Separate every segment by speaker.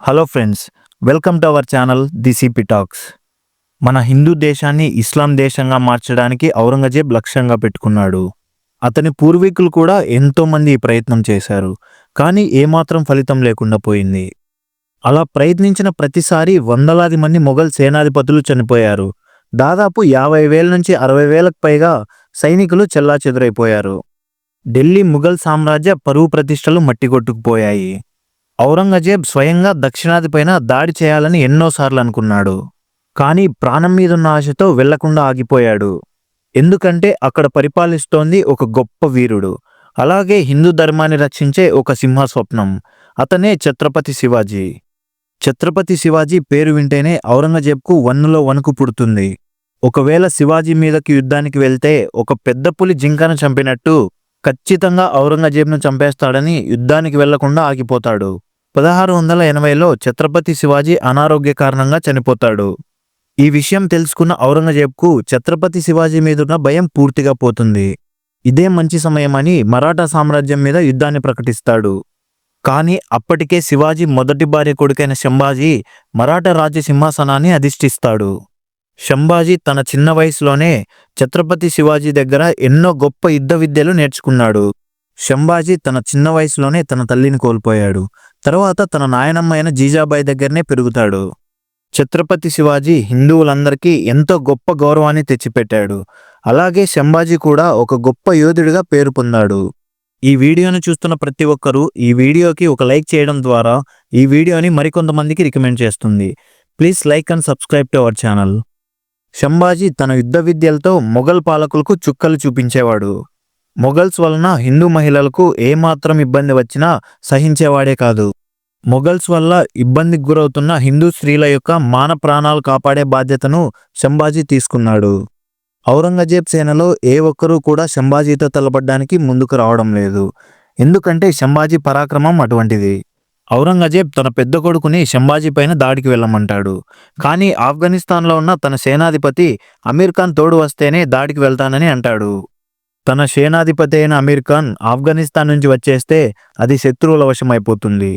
Speaker 1: Hello friends welcome to our channel DCP talks. మన హిందూ దేశాన్ని ఇస్లాం దేశంగా మార్చడానికి ఔరంగజేబ్ లక్ష్యంగా పెట్టుకున్నాడు. అతని పూర్వీకులు కూడా ఎంతోమంది ఈ ప్రయత్నం చేశారు కానీ ఏమాత్రం ఫలితం లేకుండా పోయింది. అలా ప్రయత్నించిన ప్రతిసారి వందలాది మంది మొఘల్ సేనాధిపతులు చనిపోయారు. దాదాపు యాభై వేల నుంచి అరవై వేలకు పైగా సైనికులు చెల్లాచెదురైపోయారు. ఢిల్లీ ముఘల్ సామ్రాజ్య పరువు ప్రతిష్టలు మట్టికొట్టుకుపోయాయి ఔరంగజేబ్ స్వయంగా దక్షిణాదిపైన దాడి చేయాలని ఎన్నోసార్లు అనుకున్నాడు. కానీ ప్రాణం మీదున్న ఆశతో వెళ్ళకుండా ఆగిపోయాడు. ఎందుకంటే అక్కడ పరిపాలిస్తోంది ఒక గొప్ప వీరుడు. అలాగే హిందూ ధర్మాన్ని రక్షించే ఒక సింహ స్వప్నం అతనే ఛత్రపతి శివాజీ. ఛత్రపతి శివాజీ పేరు వింటేనే ఔరంగజేబ్కు వన్నులో వణుకు పుడుతుంది. ఒకవేళ శివాజీ మీదకి యుద్ధానికి వెళ్తే ఒక పెద్ద పులి జింకను చంపినట్టు ఖచ్చితంగా ఔరంగజేబ్ను చంపేస్తాడని యుద్ధానికి వెళ్ళకుండా ఆగిపోతాడు. పదహారు వందల ఎనభైలో ఛత్రపతి శివాజీ అనారోగ్య కారణంగా చనిపోతాడు. ఈ విషయం తెలుసుకున్న ఔరంగజేబ్కు ఛత్రపతి శివాజీ మీదున్న భయం పూర్తిగా పోతుంది. ఇదే మంచి సమయమని మరాఠా సామ్రాజ్యం మీద యుద్ధాన్ని ప్రకటిస్తాడు. కానీ అప్పటికే శివాజీ మొదటి భార్య కొడుకైన శంభాజీ మరాఠా రాజ్య సింహాసనాన్ని అధిష్ఠిస్తాడు. శంభాజీ తన చిన్న వయసులోనే ఛత్రపతి శివాజీ దగ్గర ఎన్నో గొప్ప యుద్ధ విద్యలు నేర్చుకున్నాడు. శంభాజీ తన చిన్న వయసులోనే తన తల్లిని కోల్పోయాడు. తర్వాత తన నాయనమ్మ అయిన జీజాబాయి దగ్గరనే పెరుగుతాడు. ఛత్రపతి శివాజీ హిందువులందరికీ ఎంతో గొప్ప గౌరవాన్ని తెచ్చిపెట్టాడు. అలాగే శంభాజీ కూడా ఒక గొప్ప యోధుడిగా పేరు పొందాడు. ఈ వీడియోను చూస్తున్న ప్రతి ఒక్కరూ ఈ వీడియోకి ఒక లైక్ చేయడం ద్వారా ఈ వీడియోని మరికొంతమందికి రికమెండ్ చేస్తుంది. Please like and subscribe to our channel. Sambhaji తన యుద్ధ విద్యలతో మొఘల్ పాలకులకు చుక్కలు చూపించేవాడు. మొఘల్స్ వలన హిందూ మహిళలకు ఏమాత్రం ఇబ్బంది వచ్చినా సహించేవాడే కాదు. మొఘల్స్ వల్ల ఇబ్బందికి గురవుతున్న హిందూ స్త్రీల యొక్క మాన ప్రాణాలు కాపాడే బాధ్యతను శంభాజీ తీసుకున్నాడు. ఔరంగజేబ్ సేనలో ఏ ఒక్కరూ కూడా శంభాజీతో తలపడ్డానికి ముందుకు రావడం లేదు. ఎందుకంటే శంభాజీ పరాక్రమం అటువంటిది. ఔరంగజేబ్ తన పెద్ద కొడుకుని శంభాజీ పైన దాడికి వెళ్ళమంటాడు. కానీ ఆఫ్ఘనిస్తాన్లో ఉన్న తన సేనాధిపతి అమీర్ ఖాన్ తోడు వస్తేనే దాడికి వెళ్తానని అంటాడు. తన సేనాధిపతి అయిన అమీర్ ఖాన్ ఆఫ్ఘనిస్తాన్ నుంచి వచ్చేస్తే అది శత్రువుల వశమైపోతుంది.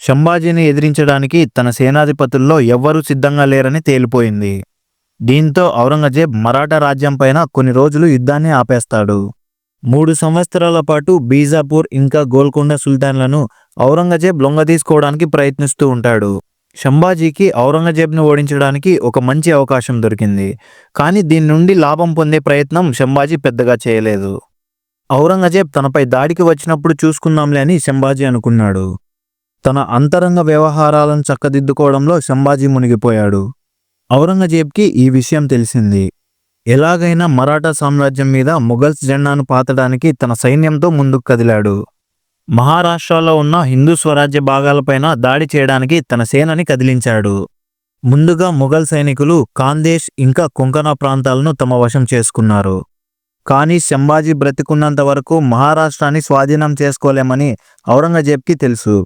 Speaker 1: శంభాజీని ఎదిరించడానికి తన సేనాధిపతుల్లో ఎవ్వరూ సిద్ధంగా లేరని తేలిపోయింది. దీంతో ఔరంగజేబ్ మరాఠా రాజ్యం పైన కొన్ని రోజులు యుద్ధాన్ని ఆపేస్తాడు. మూడు సంవత్సరాల పాటు బీజాపూర్ ఇంకా గోల్కొండ సుల్తాన్లను ఔరంగజేబ్ లొంగదీసుకోవడానికి ప్రయత్నిస్తూ ఉంటాడు. శంభాజీకి ఔరంగజేబ్ను ఓడించడానికి ఒక మంచి అవకాశం దొరికింది. కానీ దీని నుండి లాభం పొందే ప్రయత్నం శంభాజీ పెద్దగా చేయలేదు. ఔరంగజేబ్ తనపై దాడికి వచ్చినప్పుడు చూసుకుందాంలే అని శంభాజీ అనుకున్నాడు. తన అంతరంగ వ్యవహారాలను చక్కదిద్దుకోవడంలో శంభాజీ మునిగిపోయాడు. ఔరంగజేబ్కి ఈ విషయం తెలిసింది. ఎలాగైనా మరాఠా సామ్రాజ్యం మీద మొఘల్స్ జెండాను పాతడానికి తన సైన్యంతో ముందుకు కదిలాడు. మహారాష్ట్రలో ఉన్న హిందూ స్వరాజ్య భాగాలపైన దాడి చేయడానికి తన సేనని కదిలించాడు. ముందుగా మొఘల్ సైనికులు కాందేశ్ ఇంకా కొంకణ ప్రాంతాలను తమ వశం చేసుకున్నారు. కానీ శంభాజీ బ్రతికున్నంత వరకు మహారాష్ట్రాన్ని స్వాధీనం చేసుకోలేమని ఔరంగజేబ్కి తెలుసు.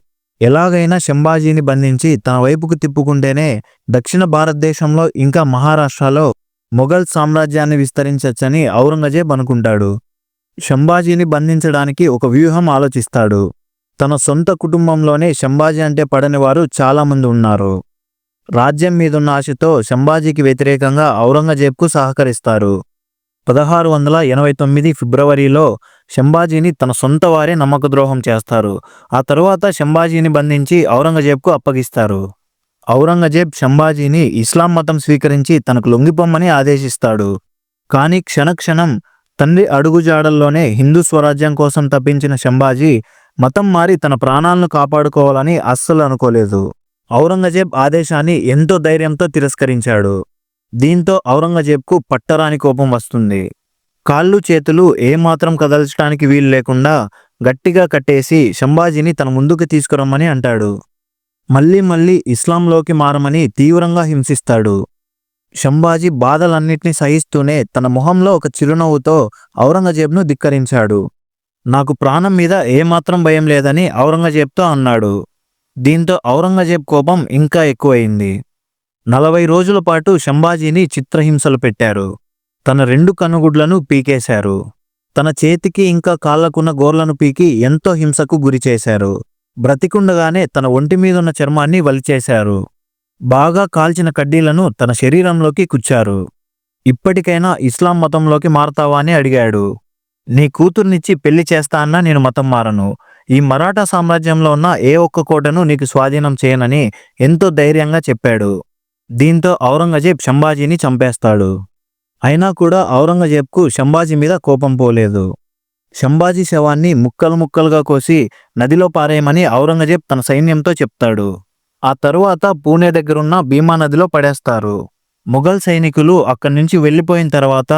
Speaker 1: ఎలాగైనా శంభాజీని బంధించి తన వైపుకు తిప్పుకుంటేనే దక్షిణ భారతదేశంలో ఇంకా మహారాష్ట్రలో మొఘల్ సామ్రాజ్యాన్ని విస్తరించచ్చని ఔరంగజేబ్ అనుకుంటాడు. శంభాజీని బంధించడానికి ఒక వ్యూహం ఆలోచిస్తాడు. తన సొంత కుటుంబంలోనే శంభాజీ అంటే పడని వారు చాలామంది ఉన్నారు. రాజ్యం మీదున్న ఆశతో శంభాజీకి వ్యతిరేకంగా ఔరంగజేబ్కు సహకరిస్తారు. పదహారు వందల ఎనభై తొమ్మిది ఫిబ్రవరిలో శంభాజీని తన సొంత వారే నమ్మకద్రోహం చేస్తారు. ఆ తరువాత శంభాజీని బంధించి ఔరంగజేబ్కు అప్పగిస్తారు. ఔరంగజేబ్ శంభాజీని ఇస్లాం మతం స్వీకరించి తనకు లొంగిపోమ్మని ఆదేశిస్తాడు. కానీ క్షణక్షణం తండ్రి అడుగుజాడల్లోనే హిందూ స్వరాజ్యం కోసం తప్పించిన శంభాజీ మతం మారి తన ప్రాణాలను కాపాడుకోవాలని అస్సలు అనుకోలేదు. ఔరంగజేబ్ ఆదేశాన్ని ఎంతో ధైర్యంతో తిరస్కరించాడు. దీంతో ఔరంగజేబ్కు పట్టరాని కోపం వస్తుంది. కాళ్ళు చేతులు ఏమాత్రం కదల్చడానికి వీలు లేకుండా గట్టిగా కట్టేసి శంభాజీని తన ముందుకు తీసుకురమ్మని అంటాడు. మళ్ళీ మళ్ళీ ఇస్లాంలోకి మారమని తీవ్రంగా హింసిస్తాడు. శంభాజీ బాధలన్నిటినీ సహిస్తూనే తన మొహంలో ఒక చిరునవ్వుతో ఔరంగజేబ్ను ధిక్కరించాడు. నాకు ప్రాణం మీద ఏమాత్రం భయం లేదని ఔరంగజేబ్తో అన్నాడు. దీంతో ఔరంగజేబ్ కోపం ఇంకా ఎక్కువయింది నలభై రోజుల పాటు శంభాజీని చిత్రహింసలు పెట్టారు. తన రెండు కనుగుడ్లను పీకేశారు. తన చేతికి ఇంకా కాళ్ళకున్న గోర్లను పీకి ఎంతో హింసకు గురిచేశారు బ్రతికుండగానే తన ఒంటి మీదున్న చర్మాన్ని వలిచేశారు. బాగా కాల్చిన కడ్డీలను తన శరీరంలోకి కుచ్చారు. ఇప్పటికైనా ఇస్లాం మతంలోకి మారతావా అని అడిగాడు. నీ కూతుర్నిచ్చి పెళ్ళి చేస్తా అన్నా నేను మతం మారను. ఈ మరాఠా సామ్రాజ్యంలో ఉన్న ఏ ఒక్క కోటను నీకు స్వాధీనం చేయనని ఎంతో ధైర్యంగా చెప్పాడు. దీంతో ఔరంగజేబ్ శంభాజీని చంపేస్తాడు. అయినా కూడా ఔరంగజేబ్కు శంభాజీ మీద కోపం పోలేదు. శంభాజీ శవాన్ని ముక్కలు ముక్కలుగా కోసి నదిలో పారేయమని ఔరంగజేబ్ తన సైన్యంతో చెప్తాడు. ఆ తరువాత పూణే దగ్గరున్న భీమా నదిలో పడేస్తారు. మొఘల్ సైనికులు అక్కడి నుంచి వెళ్ళిపోయిన తర్వాత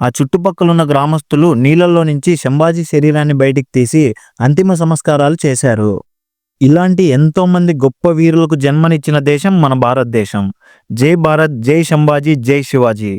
Speaker 1: ఆ చుట్టుపక్కలున్న గ్రామస్తులు నీళ్ళల్లో నుంచి శంభాజీ శరీరాన్ని బయటికి తీసి అంతిమ సంస్కారాలు చేశారు. ఇలాంటి ఎంతోమంది గొప్ప వీరులకు జన్మనిచ్చిన దేశం మన భారతదేశం. జై భారత్ జై శంభాజీ జై శివాజీ.